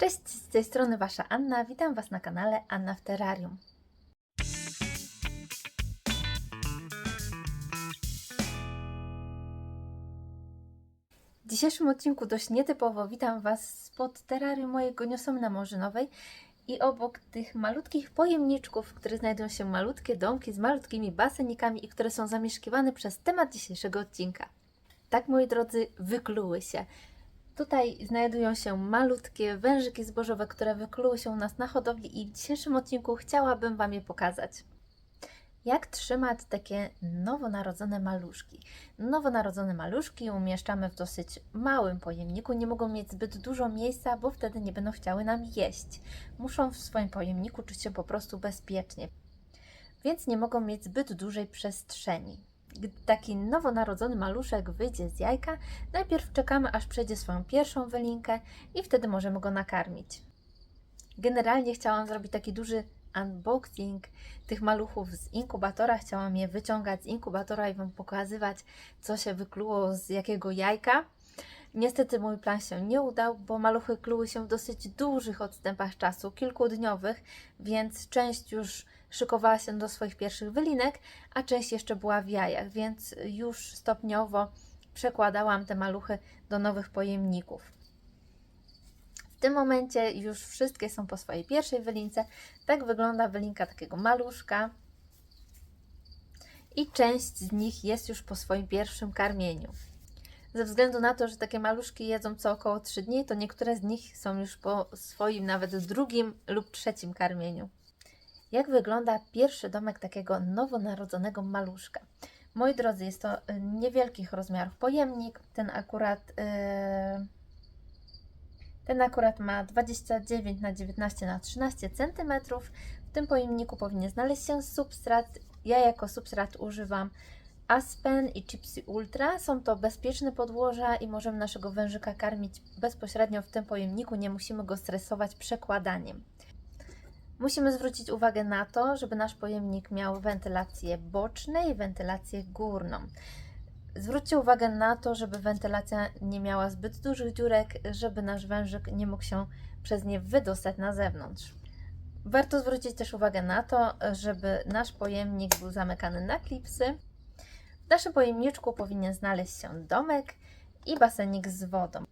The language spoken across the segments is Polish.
Cześć, z tej strony Wasza Anna. Witam Was na kanale Anna w Terrarium. W dzisiejszym odcinku dość nietypowo witam Was spod terrarium mojego niosomna morzynowej i obok tych malutkich pojemniczków, w których znajdują się malutkie domki z malutkimi basenikami i które są zamieszkiwane przez temat dzisiejszego odcinka. Tak, moi drodzy, wykluły się. Tutaj znajdują się malutkie wężyki zbożowe, które wykluły się u nas na hodowli i w dzisiejszym odcinku chciałabym Wam je pokazać. Jak trzymać takie nowonarodzone maluszki? Nowonarodzone maluszki umieszczamy w dosyć małym pojemniku, nie mogą mieć zbyt dużo miejsca, bo wtedy nie będą chciały nam jeść. Muszą w swoim pojemniku czuć się po prostu bezpiecznie, więc nie mogą mieć zbyt dużej przestrzeni. Gdy taki nowonarodzony maluszek wyjdzie z jajka, najpierw czekamy, aż przejdzie swoją pierwszą wylinkę i wtedy możemy go nakarmić. Generalnie chciałam zrobić taki duży unboxing tych maluchów z inkubatora. Chciałam je wyciągać z inkubatora i Wam pokazywać, co się wykluło z jakiego jajka. Niestety mój plan się nie udał, bo maluchy kluły się w dosyć dużych odstępach czasu, kilkudniowych, więc część już szykowała się do swoich pierwszych wylinek, a część jeszcze była w jajach, więc już stopniowo przekładałam te maluchy do nowych pojemników. W tym momencie już wszystkie są po swojej pierwszej wylince. Tak wygląda wylinka takiego maluszka. I część z nich jest już po swoim pierwszym karmieniu. Ze względu na to, że takie maluszki jedzą co około 3 dni, to niektóre z nich są już po swoim nawet drugim lub trzecim karmieniu. Jak wygląda pierwszy domek takiego nowonarodzonego maluszka? Moi drodzy, jest to y, niewielkich rozmiarów pojemnik. Ten akurat, yy, ten akurat ma 29 na 19 na 13 cm. W tym pojemniku powinien znaleźć się substrat. Ja jako substrat używam Aspen i Gypsy Ultra. Są to bezpieczne podłoża i możemy naszego wężyka karmić bezpośrednio w tym pojemniku. Nie musimy go stresować przekładaniem. Musimy zwrócić uwagę na to, żeby nasz pojemnik miał wentylację boczną i wentylację górną. Zwróćcie uwagę na to, żeby wentylacja nie miała zbyt dużych dziurek, żeby nasz wężyk nie mógł się przez nie wydostać na zewnątrz. Warto zwrócić też uwagę na to, żeby nasz pojemnik był zamykany na klipsy. W naszym pojemniczku powinien znaleźć się domek i basenik z wodą.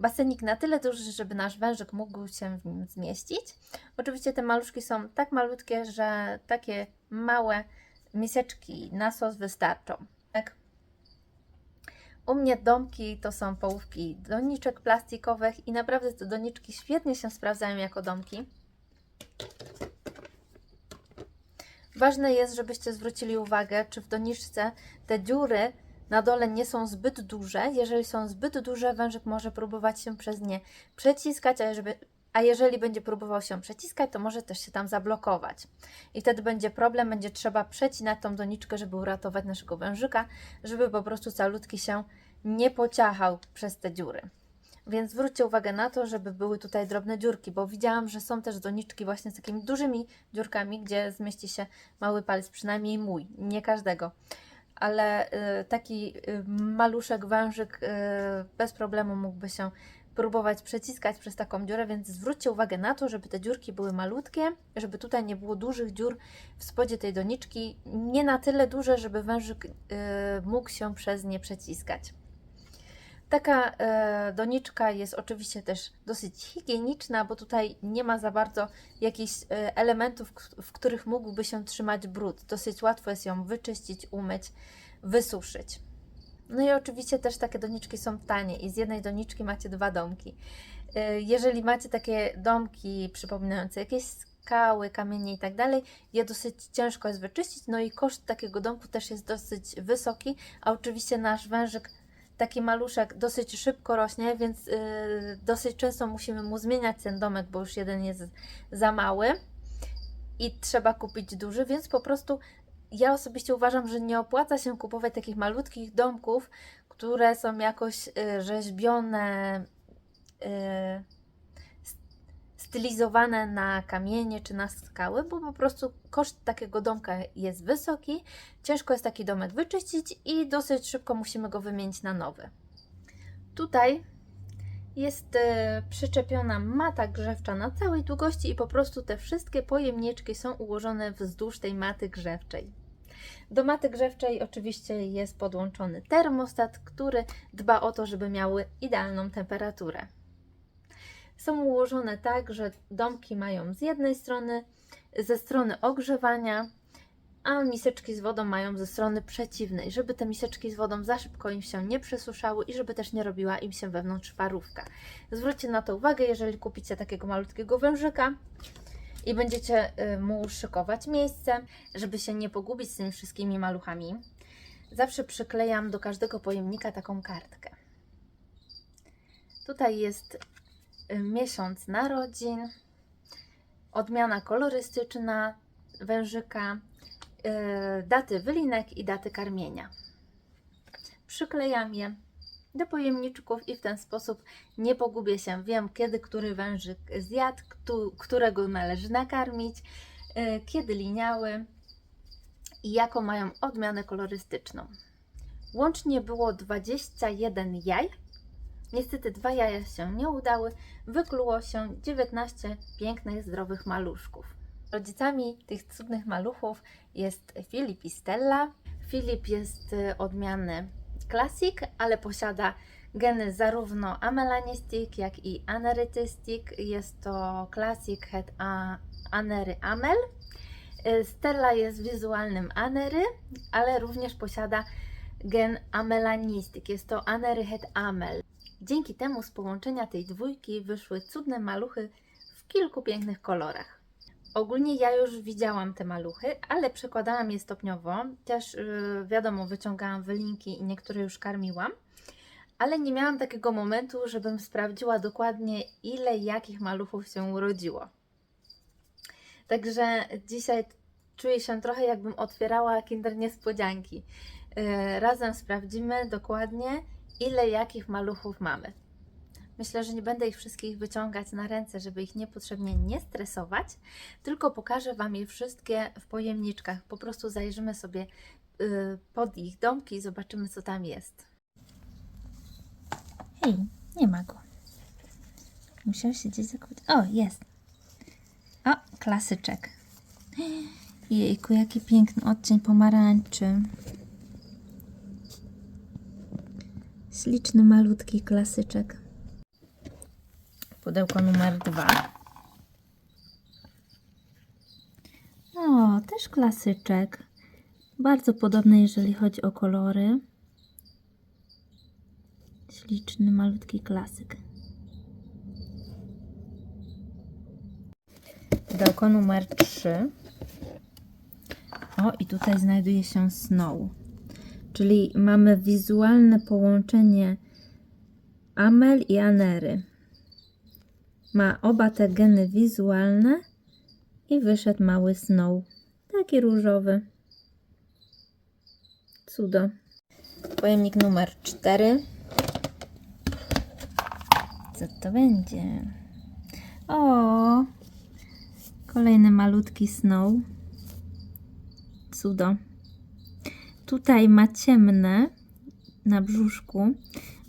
Basenik na tyle duży, żeby nasz wężyk mógł się w nim zmieścić. Oczywiście te maluszki są tak malutkie, że takie małe miseczki na sos wystarczą. Tak? U mnie domki to są połówki doniczek plastikowych i naprawdę te doniczki świetnie się sprawdzają jako domki. Ważne jest, żebyście zwrócili uwagę, czy w doniczce te dziury na dole nie są zbyt duże. Jeżeli są zbyt duże, wężyk może próbować się przez nie przeciskać, a jeżeli, a jeżeli będzie próbował się przeciskać, to może też się tam zablokować. I wtedy będzie problem, będzie trzeba przecinać tą doniczkę, żeby uratować naszego wężyka, żeby po prostu calutki się nie pociachał przez te dziury. Więc zwróćcie uwagę na to, żeby były tutaj drobne dziurki, bo widziałam, że są też doniczki właśnie z takimi dużymi dziurkami, gdzie zmieści się mały palec, przynajmniej mój, nie każdego ale y, taki y, maluszek, wężyk y, bez problemu mógłby się próbować przeciskać przez taką dziurę, więc zwróćcie uwagę na to, żeby te dziurki były malutkie, żeby tutaj nie było dużych dziur w spodzie tej doniczki, nie na tyle duże, żeby wężyk mógł się przez nie przeciskać. Taka e, doniczka jest oczywiście też dosyć higieniczna, bo tutaj nie ma za bardzo jakichś e, elementów, w których mógłby się trzymać brud. Dosyć łatwo jest ją wyczyścić, umyć, wysuszyć. No i oczywiście też takie doniczki są tanie i z jednej doniczki macie dwa domki. E, jeżeli macie takie domki przypominające jakieś skały, kamienie i tak dalej, je dosyć ciężko jest wyczyścić, no i koszt takiego domku też jest dosyć wysoki, a oczywiście nasz wężyk taki maluszek dosyć szybko rośnie, więc yy, dosyć często musimy mu zmieniać ten domek, bo już jeden jest za mały i trzeba kupić duży, więc po prostu ja osobiście uważam, że nie opłaca się kupować takich malutkich domków, które są jakoś yy, rzeźbione. Yy, stylizowane na kamienie czy na skały, bo po prostu koszt takiego domka jest wysoki, ciężko jest taki domek wyczyścić i dosyć szybko musimy go wymienić na nowy. Tutaj jest e, przyczepiona mata grzewcza na całej długości i po prostu te wszystkie pojemniczki są ułożone wzdłuż tej maty grzewczej. Do maty grzewczej oczywiście jest podłączony termostat, który dba o to, żeby miały idealną temperaturę. Są ułożone tak, że domki mają z jednej strony ze strony ogrzewania, a miseczki z wodą mają ze strony przeciwnej, żeby te miseczki z wodą za szybko im się nie przesuszały i żeby też nie robiła im się wewnątrz parówka. Zwróćcie na to uwagę, jeżeli kupicie takiego malutkiego wężyka i będziecie y, mu szykować miejsce, żeby się nie pogubić z tymi wszystkimi maluchami. Zawsze przyklejam do każdego pojemnika taką kartkę. Tutaj jest miesiąc narodzin, odmiana kolorystyczna wężyka, y, daty wylinek i daty karmienia. Przyklejam je do pojemniczków i w ten sposób nie pogubię się. Wiem, kiedy który wężyk zjadł, któ- którego należy nakarmić, y, kiedy liniały i jaką mają odmianę kolorystyczną. Łącznie było 21 jaj. Niestety dwa jaja się nie udały. Wykluło się 19 pięknych, zdrowych maluszków. Rodzicami tych cudnych maluchów jest Filip i Stella. Filip jest y, odmiany Classic, ale posiada geny zarówno amelanistic, jak i anerytystic. Jest to Classic Het a- Anery Amel. Y, Stella jest wizualnym anery, ale również posiada gen amelanistic. Jest to anery Het Amel. Dzięki temu z połączenia tej dwójki wyszły cudne maluchy w kilku pięknych kolorach. Ogólnie ja już widziałam te maluchy, ale przekładałam je stopniowo. Też yy, wiadomo, wyciągałam wylinki i niektóre już karmiłam, ale nie miałam takiego momentu, żebym sprawdziła dokładnie, ile jakich maluchów się urodziło. Także dzisiaj czuję się trochę jakbym otwierała kinder niespodzianki. Yy, razem sprawdzimy dokładnie, ile jakich maluchów mamy. Myślę, że nie będę ich wszystkich wyciągać na ręce, żeby ich niepotrzebnie nie stresować, tylko pokażę Wam je wszystkie w pojemniczkach. Po prostu zajrzymy sobie y, pod ich domki i zobaczymy, co tam jest. Hej, nie ma go. Musiał siedzieć za kłód- O, jest. O, klasyczek. Jejku, jaki piękny odcień pomarańczy. Śliczny, malutki klasyczek. Pudełko numer dwa. O, też klasyczek. Bardzo podobny, jeżeli chodzi o kolory. Śliczny, malutki klasyk. Pudełko numer 3. O, i tutaj znajduje się Snow. Czyli mamy wizualne połączenie Amel i Anery. Ma oba te geny wizualne i wyszedł mały Snow. Taki różowy. Cudo. Pojemnik numer 4. Co to będzie? O! Kolejny malutki Snow. Cudo. Tutaj ma ciemne na brzuszku,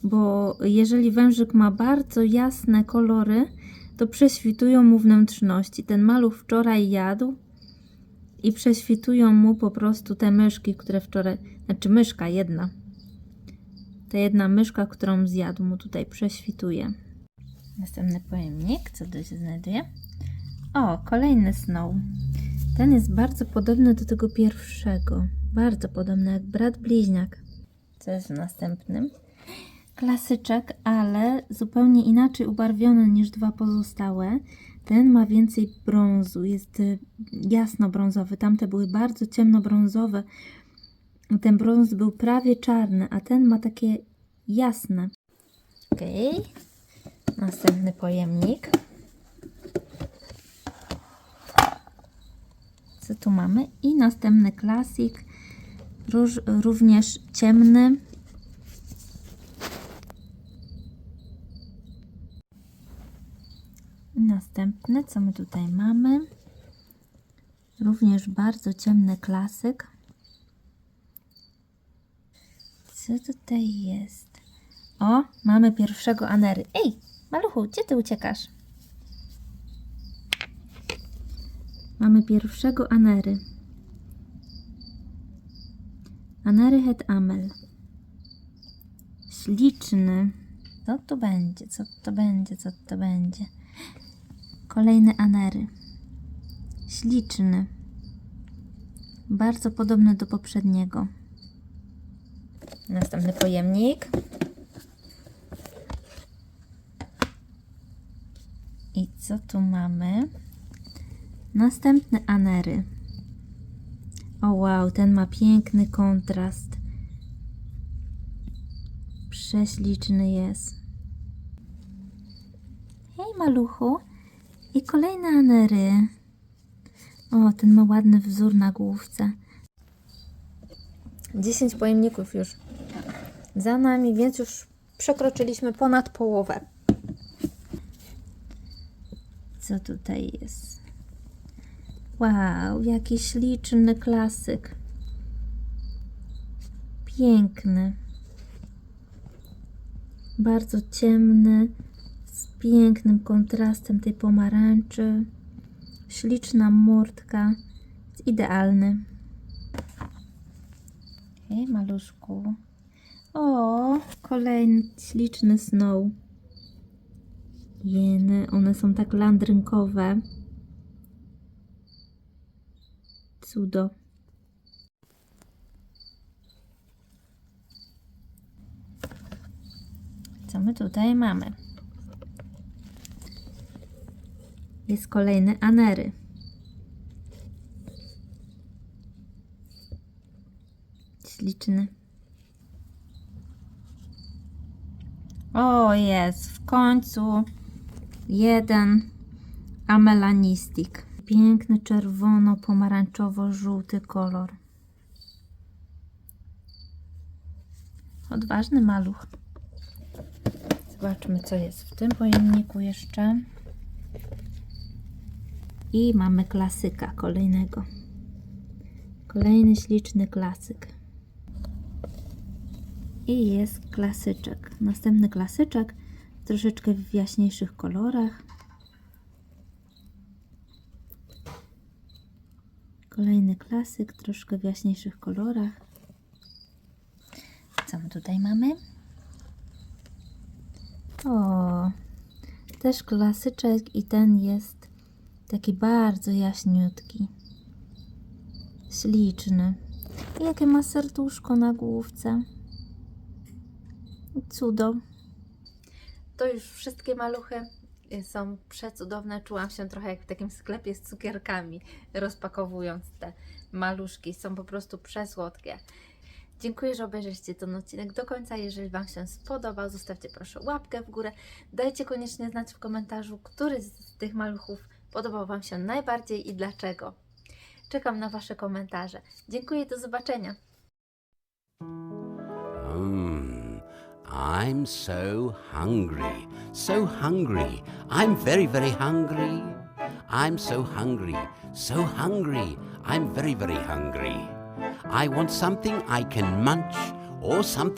bo jeżeli wężyk ma bardzo jasne kolory, to prześwitują mu wnętrzności. Ten maluch wczoraj jadł i prześwitują mu po prostu te myszki, które wczoraj, znaczy myszka jedna. Ta jedna myszka, którą zjadł mu tutaj prześwituje. Następny pojemnik, co tu się znajduje? O, kolejny snow. Ten jest bardzo podobny do tego pierwszego. Bardzo podobny, jak brat bliźniak. Co jest w następnym? Klasyczek, ale zupełnie inaczej ubarwiony niż dwa pozostałe. Ten ma więcej brązu, jest y, jasno-brązowy. Tamte były bardzo ciemno-brązowe. Ten brąz był prawie czarny, a ten ma takie jasne. Ok. Następny pojemnik. Co tu mamy? I następny klasik, róż, również ciemny. Następny, co my tutaj mamy? Również bardzo ciemny klasyk. Co tutaj jest? O, mamy pierwszego anery. Ej, Maluchu, gdzie ty uciekasz? Mamy pierwszego Anery. Anery het Amel. Śliczny. Co to będzie? Co to będzie? Co to będzie? Kolejny Anery. Śliczny. Bardzo podobny do poprzedniego. Następny pojemnik. I co tu mamy? Następny anery. O wow, ten ma piękny kontrast. Prześliczny jest. Hej maluchu. I kolejne anery. O, ten ma ładny wzór na główce. 10 pojemników już za nami, więc już przekroczyliśmy ponad połowę. Co tutaj jest? Wow, jaki śliczny klasyk. Piękny. Bardzo ciemny, z pięknym kontrastem tej pomarańczy. Śliczna murtka. Idealny. Hej, maluszku. O, kolejny śliczny snow. Jeny, one są tak landrynkowe. Cudo. Co my tutaj mamy? Jest kolejny anery. Śliczny. O, jest w końcu jeden amelanistik. Piękny czerwono-pomarańczowo-żółty kolor. Odważny maluch. Zobaczmy, co jest w tym pojemniku jeszcze. I mamy klasyka kolejnego. Kolejny śliczny klasyk. I jest klasyczek. Następny klasyczek, troszeczkę w jaśniejszych kolorach. Kolejny klasyk, troszkę w jaśniejszych kolorach. Co my tutaj mamy? O, też klasyczek i ten jest taki bardzo jaśniutki. Śliczny. I jakie ma serduszko na główce. Cudo. To już wszystkie maluchy są przecudowne. Czułam się trochę jak w takim sklepie z cukierkami, rozpakowując te maluszki. Są po prostu przesłodkie. Dziękuję, że obejrzeliście ten odcinek do końca. Jeżeli Wam się spodobał, zostawcie proszę łapkę w górę. Dajcie koniecznie znać w komentarzu, który z tych maluchów podobał Wam się najbardziej i dlaczego. Czekam na Wasze komentarze. Dziękuję, do zobaczenia. Mmm, I'm so hungry, so hungry. I'm very, very hungry. I'm so hungry, so hungry. I'm very, very hungry. I want something I can munch or something.